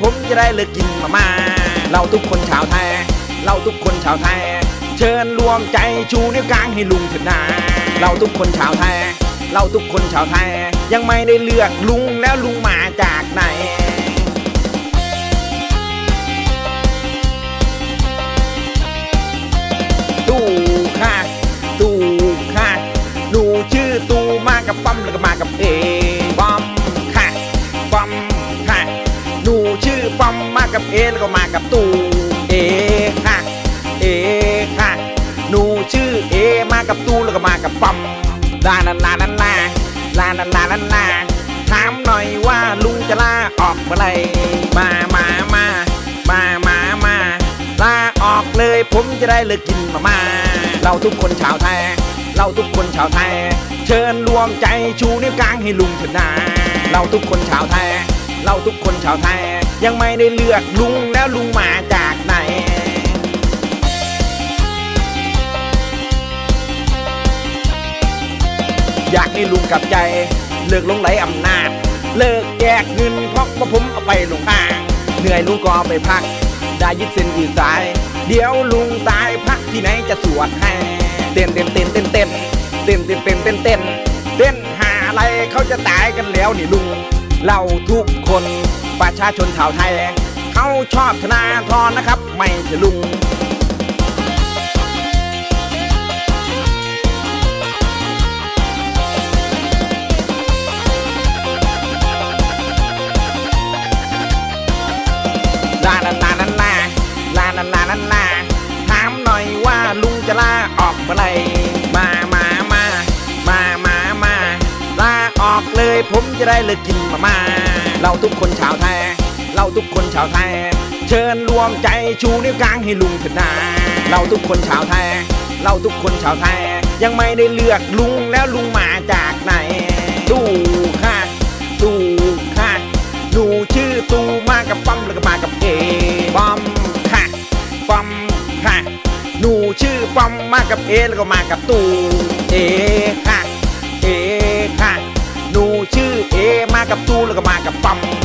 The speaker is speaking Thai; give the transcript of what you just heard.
ผมจะได้เลิกกินมาม่าเราทุกคนชาวไทย เราทุกคนชาวไทย เชิญรวมใจชูนิ้วกลางให้ลุงเถิดนาเราทุกคนชาวไทย เราทุกคนชาวไทย ยังไม่ได้เลือกลุงแล้วลุงมาจากไหนตู้ค่ะ อปั๊มมากับเอแล้วก็มากับตูเอค่ะเอค่ะหนูชื่อเอมากับตูแล้วก็มากับปั๊มลาลาลาลาลาลาลาลาลาลาถามหน่อยว่าลุงจะลาออกเมื่อไหรมามามามามามาลาออกเลยผมจะได้เลิกกินมามาเราทุกคนชาวไทยเราทุกคนชาวไทย เชิญรวมใจชูนิ้วกลางให้ลุงเถิดนาเราทุกคนชาวไทย เราทุกคนชาวไทย ยังไม่ได้เลือกลุงแล้วลุงมาจากไหนอยากให้ลุงกลับใจ เลิกลงไหลอำนาจ เลิกแจกเงินเพราะว่าผมเอาไปลงทางเหนื่อยลุงก็เอาไปพัก ได้ยึดเส้นยืดสาย เดี๋ยวลุงตายพักที่ไหนจะสวดให้เต้นเต้นเต้นเต้นเต้นเต้นเต้นเต้นเต้นเต้นเต้นหาอะไรเขาจะตายกันแล้วนี่ลุง เราทุกคน ประชาชนชาวไทยเขาชอบธนาธรนะครับ ไม่ใช่ลุงลาลาลาลาลาลาลาลาลาลาถามหน่อยว่าลุงจะลาออกเมื่อไหรมามามามามามาลาออกเลยผมจะได้เลิกกินมามา เราทุกคนชาวไทย เราทุกคนชาวไทย เชิญรวมใจชูนิ้วกลางให้ลุงเถิดนาเราทุกคนชาวไทย เราทุกคนชาวไทย ยังไม่ได้เลือกลุงแล้วลุงมาจากไหนตู้ค่ะตู้ค่ะหนูชื่อตูมากับปั๊มแล้วก็มากับเอปั๊มค่ะปั๊มค่ะหนูชื่อปั๊มมากับเอแล้วก็มากับตูเอ ก็มากับปั๊ม